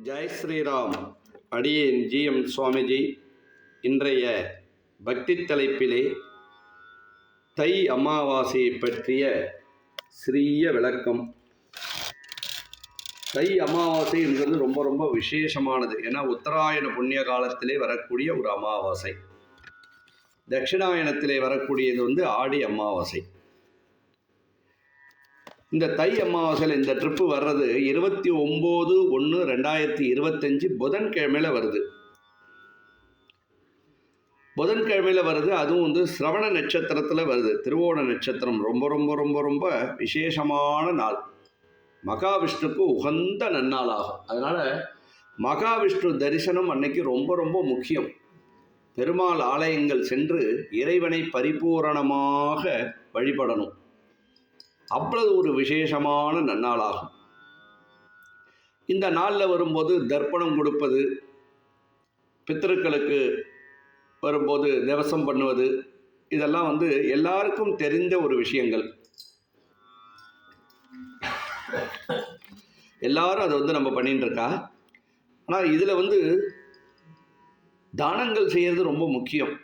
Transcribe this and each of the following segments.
ஜெய் ஸ்ரீராம். அடியேன் ஜிஎம் சுவாமிஜி. இன்றைய பக்தி தலைப்பிலே தை அமாவாசையை பற்றிய சிறிய விளக்கம். தை அமாவாசை என்பது ரொம்ப ரொம்ப விசேஷமானது. ஏன்னா உத்தராயண புண்ணிய காலத்திலே வரக்கூடிய ஒரு அமாவாசை. தட்சிணாயனத்திலே வரக்கூடியது வந்து ஆடி அமாவாசை. இந்த தை அமாவாசையில் இந்த ட்ரிப்பு வர்றது இருபத்தி ஒம்பது ஒன்று ரெண்டாயிரத்தி இருபத்தஞ்சி புதன்கிழமையில் வருது. புதன்கிழமையில் வருது அதுவும் வந்து சிரவண நட்சத்திரத்தில் வருது. திருவோண நட்சத்திரம் ரொம்ப ரொம்ப ரொம்ப ரொம்ப விசேஷமான நாள். மகாவிஷ்ணுக்கு உகந்த நன்னாளாகும் அதனால் மகாவிஷ்ணு தரிசனம் அன்னைக்கு ரொம்ப ரொம்ப முக்கியம். பெருமாள் ஆலயங்கள் சென்று இறைவனை பரிபூரணமாக வழிபடணும். அவ்வளவு ஒரு விசேஷமான நன்னாளாகும். இந்த நாளில் வரும்போது தர்ப்பணம் கொடுப்பது பித்திருக்களுக்கு வரும்போது திவசம் பண்ணுவது இதெல்லாம் வந்து எல்லாருக்கும் தெரிந்த ஒரு விஷயங்கள். எல்லாரும் அதை வந்து நம்ம பண்ணிட்டு இருக்கா? ஆனால் இதில் வந்து தானங்கள் செய்கிறது ரொம்ப முக்கியம்.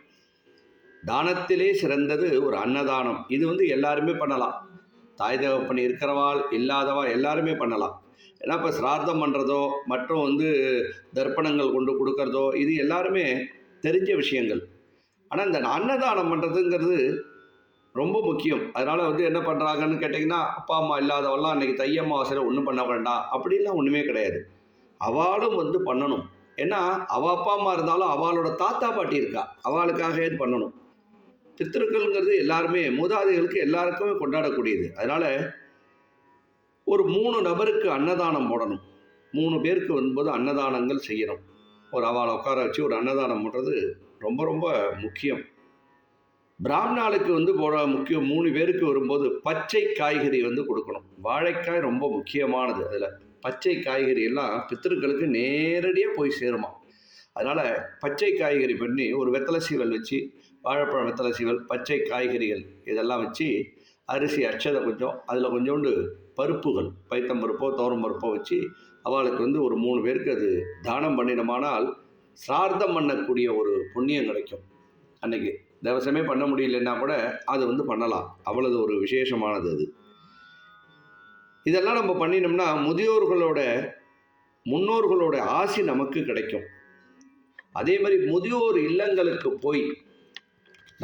தானத்திலே சிறந்தது ஒரு அன்னதானம். இது வந்து எல்லாருமே பண்ணலாம். தாய் தகப்பன் இருக்கிறவாள் இல்லாதவா எல்லாருமே பண்ணலாம். ஏன்னா இப்போ சிரார்த்தம் பண்ணுறதோ மற்றும் வந்து தர்ப்பணங்கள் கொண்டு கொடுக்கறதோ இது எல்லாருமே தெரிஞ்ச விஷயங்கள். ஆனால் இந்த அன்னதானம் பண்ணுறதுங்கிறது ரொம்ப முக்கியம். அதனால் வந்து என்ன பண்ணுறாங்கன்னு கேட்டிங்கன்னா அப்பா அம்மா இல்லாதவெல்லாம் அன்றைக்கி தை ஒன்றும் பண்ண வேண்டாம். அப்படிலாம் ஒன்றுமே கிடையாது. அவளும் வந்து பண்ணணும். ஏன்னா அவள் அப்பா அம்மா இருந்தாலும் அவளோட தாத்தா பாட்டி இருக்கா. அவளுக்காக இது பண்ணணும்? பித்திருக்கள்ங்கிறது எல்லாருமே மூதாதைகளுக்கு எல்லாருக்குமே கொண்டாடக்கூடியது. அதனால் ஒரு மூணு நபருக்கு அன்னதானம் போடணும். மூணு பேருக்கு வரும்போது அன்னதானங்கள் செய்யணும். ஒரு அவளை உட்கார வச்சு ஒரு அன்னதானம் பண்ணுறது ரொம்ப ரொம்ப முக்கியம். பிராமணாளுக்கு வந்து போட முக்கியம் மூணு பேருக்கு வரும்போது பச்சை காய்கறி வந்து கொடுக்கணும். வாழைக்காய் ரொம்ப முக்கியமானது அதில். பச்சை காய்கறி எல்லாம் பித்திருக்களுக்கு நேரடியாக போய் சேருமா அதனால் பச்சை காய்கறி பண்ணி ஒரு வெத்தலை சீவல் வச்சு வாழைப்பழம் வெத்தலை சீவல் பச்சை காய்கறிகள் இதெல்லாம் வச்சு அரிசி அச்சதை கொஞ்சம் அதில் கொஞ்சோண்டு பருப்புகள் பைத்தம்பருப்போ பருப்போ வச்சு அவளுக்கு வந்து ஒரு மூணு பேருக்கு அது தானம் பண்ணினோமானால் சிரார்த்தம் பண்ணக்கூடிய ஒரு புண்ணியம் கிடைக்கும். அன்னைக்கு தவசமே பண்ண முடியலன்னா கூட அது வந்து பண்ணலாம். அவ்வளவு ஒரு விசேஷமானது அது. இதெல்லாம் நம்ம பண்ணினோம்னா முதியோர்களோட முன்னோர்களோட ஆசி நமக்கு கிடைக்கும். அதே மாதிரி முதியோர் இல்லங்களுக்கு போய்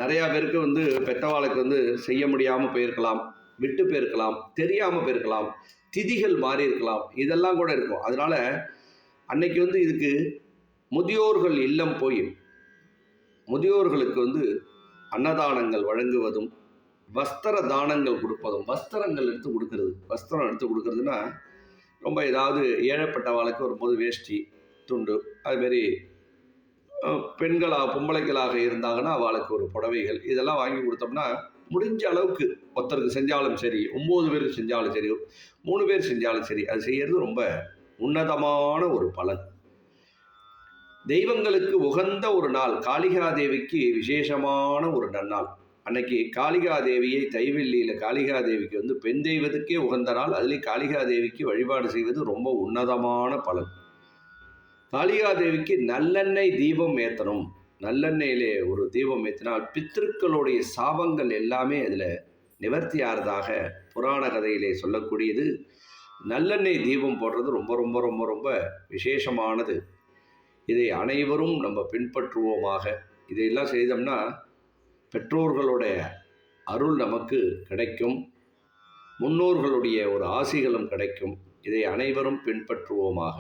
நிறையா பேருக்கு வந்து பெத்தவாளுக்கு வந்து செய்ய முடியாமல் போயிருக்கலாம் விட்டு போயிருக்கலாம் தெரியாமல் போயிருக்கலாம் திதிகள் மாறி இருக்கலாம். இதெல்லாம் கூட இருக்கும். அதனால் அன்னைக்கு வந்து இதுக்கு முதியோர்கள் இல்லம் போய் முதியோர்களுக்கு வந்து அன்னதானங்கள் வழங்குவதும் வஸ்திர தானங்கள் கொடுப்பதும் வஸ்திரங்கள் எடுத்து கொடுக்கறது. வஸ்திரம் எடுத்து கொடுக்கறதுன்னா ரொம்ப ஏதாவது ஏழைப்பட்டவாளுக்கு வரும்போது வேஷ்டி துண்டு அதுமாரி பெண்களாக பொம்பளைகளாக இருந்தாங்கன்னா அவளுக்கு ஒரு புடவைகள். இதெல்லாம் வாங்கி கொடுத்தோம்னா முடிஞ்ச அளவுக்கு ஒருத்தருக்கு செஞ்சாலும் சரி ஒம்பது பேர் செஞ்சாலும் சரி மூணு பேர் செஞ்சாலும் சரி அது செய்கிறது ரொம்ப உன்னதமான ஒரு பலன். தெய்வங்களுக்கு உகந்த ஒரு நாள் காளிகா தேவிக்கு விசேஷமான ஒரு நன்னாள். அன்னைக்கு காளிகா தேவியை தைவெல்லியில் காளிகா தேவிக்கு வந்து பெண் தெய்வத்துக்கே உகந்த நாள். அதுலேயும் காளிகா தேவிக்கு வழிபாடு செய்வது ரொம்ப உன்னதமான பலன். காளிகாதேவிக்கு நல்லெண்ணெய் தீபம் ஏற்றணும் நல்லெண்ணெயிலே ஒரு தீபம் ஏற்றினால் பித்திருக்களுடைய சாபங்கள் எல்லாமே அதில் நிவர்த்தி ஆறதாக புராண கதையிலே சொல்லக்கூடியது. நல்லெண்ணெய் தீபம் போடுறது ரொம்ப ரொம்ப ரொம்ப ரொம்ப விசேஷமானது. இதை அனைவரும் நம்ம பின்பற்றுவோமாக. இதையெல்லாம் செய்தோம்னா பெற்றோர்களுடைய அருள் நமக்கு கிடைக்கும். முன்னோர்களுடைய ஒரு ஆசிகளும் கிடைக்கும். இதை அனைவரும் பின்பற்றுவோமாக.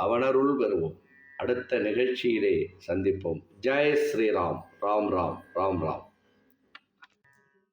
அவனருள் பெறுவோம் அடுத்த நிகழ்ச்சியிலே சந்திப்போம். ஜெய் ஸ்ரீராம். ராம் ராம் ராம் ராம்.